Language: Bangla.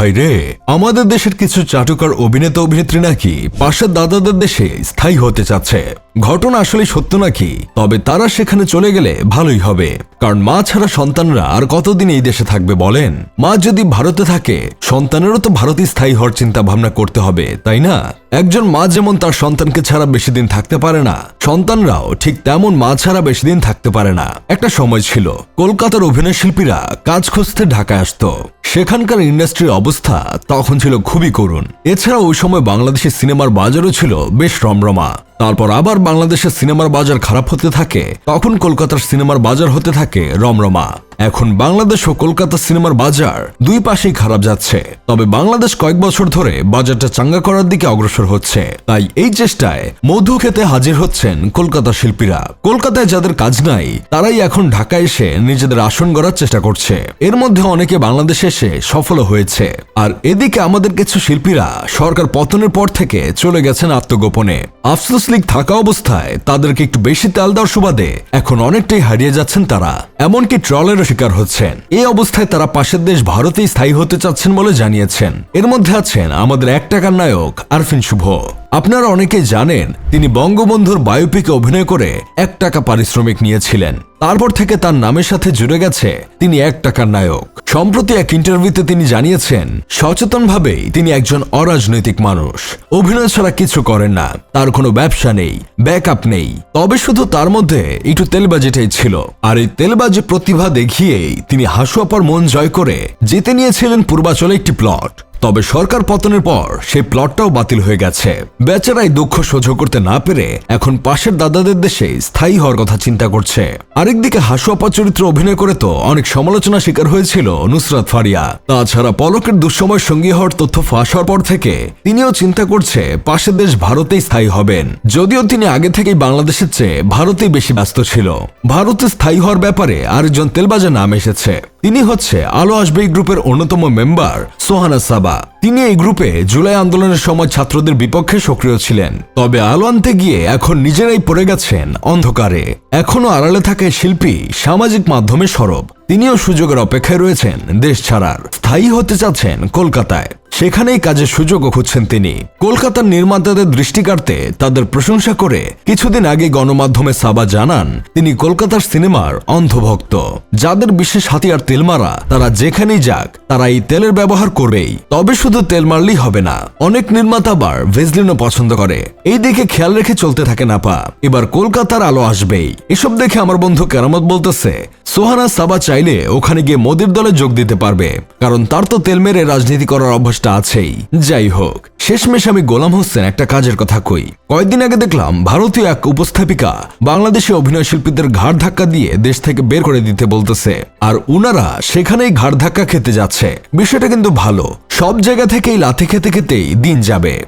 ভাই রে, আমাদের দেশের কিছু চাটুকার অভিনেতা অভিনেত্রী নাকি পাশের দাদাদের দেশে স্থায়ী হতে চাচ্ছে। ঘটনা আসলে সত্য নাকি? তবে তারা সেখানে চলে গেলে ভালোই হবে। কারণ মা ছাড়া সন্তানরা আর কতদিন এই দেশে থাকবে বলেন? মা যদি ভারতে থাকে, সন্তানেরও তো ভারতে স্থায়ী হওয়ার চিন্তা ভাবনা করতে হবে, তাই না? একজন মা যেমন তার সন্তানকে ছাড়া বেশি দিন থাকতে পারে না, সন্তানরাও ঠিক তেমন মা ছাড়া বেশি দিন থাকতে পারে না। একটা সময় ছিল, কলকাতার অভিনয় শিল্পীরা কাজ খুঁজতে ঢাকায় আসতো। সেখানকার ইন্ডাস্ট্রির অবস্থা তখন ছিল খুবই করুণ। এছাড়া ওই সময় বাংলাদেশের সিনেমার বাজারও ছিল বেশ রমরমা। তারপর আবার বাংলাদেশের সিনেমার বাজার খারাপ হতে থাকে, তখন কলকাতার সিনেমার বাজার হতে থাকে রমরমা। এখন বাংলাদেশ ও কলকাতা সিনেমার বাজার দুই পাশেই খারাপ যাচ্ছে। তবে বাংলাদেশ কয়েক বছর ধরে বাজারটা চাঙ্গা করার দিকে অগ্রসর হচ্ছে। তাই এই চেষ্টায় মধু খেতে হাজির হচ্ছেন কলকাতা শিল্পীরা। কলকাতায় যাদের কাজ নাই, তারাই এখন ঢাকায় এসে নিজেদের আসন গড়ার চেষ্টা করছে। এর মধ্যে অনেকে বাংলাদেশে এসে সফল হয়েছে। আর এদিকে আমাদের কিছু শিল্পীরা সরকার পতনের পর থেকে চলে গেছেন আত্মগোপনে। আফসোস লীগ থাকা অবস্থায় তাদেরকে একটু বেশি তেল দেওয়ার সুবাদে এখন অনেকটাই হারিয়ে যাচ্ছেন তারা। এমনকি ট্রলেরও শিকার হচ্ছেন। এই অবস্থায় তারা পাশের দেশ ভারতেই স্থায়ী হতে চাচ্ছেন বলে জানিয়েছেন। এর মধ্যে আছেন আমাদের এক টাকার নায়ক আরফিন শুভ। আপনারা অনেকে জানেন, তিনি বঙ্গবন্ধুর বায়োপিকে অভিনয় করে এক টাকা পারিশ্রমিক নিয়েছিলেন। তারপর থেকে তার নামের সাথে জুড়ে গেছে তিনি এক টাকার নায়ক। সম্প্রতি এক ইন্টারভিউতে তিনি জানিয়েছেন, সচেতনভাবেই তিনি একজন অরাজনৈতিক মানুষ। অভিনয় ছাড়া কিছু করেন না, তার কোনো ব্যবসা নেই ব্যাকআপ নেই। তবে শুধু তার মধ্যে একটু তেলবাজিটাই ছিল। আর এই তেলবাজি প্রতিভা দেখিয়েই তিনি হাসুয়াপার মন জয় করে জিতে নিয়েছিলেন পূর্বাচলে একটি প্লট তবে সরকার পতনের পর সেই প্লটটাও বাতিল হয়ে গেছে। বেচারাই দুঃখ সহ্য করতে না পেরে এখন পাশের দাদাদের দেশে স্থায়ী হওয়ার কথা চিন্তা করছে। আরেকদিকে হাসুয়াপা চরিত্র অভিনয় করে তো অনেক সমালোচনা শিকার হয়েছিল নুসরাত ফারিয়া। তাছাড়া পলকের দুঃসময় সঙ্গী হওয়ার তথ্য ফাঁস হওয়ার পর থেকে তিনিও চিন্তা করছে পাশের দেশ ভারতেই স্থায়ী হবেন। যদিও তিনি আগে থেকেই বাংলাদেশের চেয়ে ভারতেই বেশি ব্যস্ত ছিল। ভারতে স্থায়ী হওয়ার ব্যাপারে আরেকজন তেলবাজা নাম এসেছে। তিনি হচ্ছে আলো আসবে এই গ্রুপের অন্যতম মেম্বার, সোহানা সাবা। তিনি এই গ্রুপে জুলাই আন্দোলনের সময় ছাত্রদের বিপক্ষে সক্রিয় ছিলেন। তবে আলো আনতে গিয়ে এখন নিজেরাই পড়ে গেছেন অন্ধকারে। এখনও আড়ালে থাকে শিল্পী সামাজিক মাধ্যমে সরব। তিনিও সুযোগের অপেক্ষায় রয়েছেন দেশ ছাড়ার। স্থায়ী হতে চাচ্ছেন কলকাতায়। সেখানেই কাজের সুযোগও খুঁজছেন তিনি। কলকাতার নির্মাতাদের দৃষ্টি কাটতে তাদের প্রশংসা করে কিছুদিন আগে গণমাধ্যমে সাবা জানান, তিনি কলকাতার সিনেমার অন্ধভক্ত। যাদের বিশেষ হাতিয়ার তেল মারা তারা যেখানেই যাক, তারা এই তেলের ব্যবহার করবেই। তবে শুধু তেল মারলেই হবে না, অনেক নির্মাতা আবার ভেজলিনও পছন্দ করে। এই দিকে খেয়াল রেখে চলতে থাকে নাপা। এবার কলকাতার আলো আসবেই। এসব দেখে আমার বন্ধু কেরামত বলতেছে, সোহানা সাবা চাইলে ওখানে গিয়ে মোদির দলে যোগ দিতে পারবে, কারণ তার তো তেল মেরে রাজনীতি করার অভ্যাসটা আছেই। যাই হোক, শেষমেশ আমি গোলাম হোসেন একটা কাজের কথা কই। কয়েকদিন আগে দেখলাম ভারতীয় এক উপস্থাপিকা বাংলাদেশে অভিনয় শিল্পীদের ঘাড় ধাক্কা দিয়ে দেশ থেকে বের করে দিতে বলতেছে। আর উনারা সেখানেই ঘাড় ধাক্কা খেতে যাচ্ছে। বিষয়টা কিন্তু ভালো। সব জায়গা থেকেই লাথি খেতে খেতেই দিন যাবে।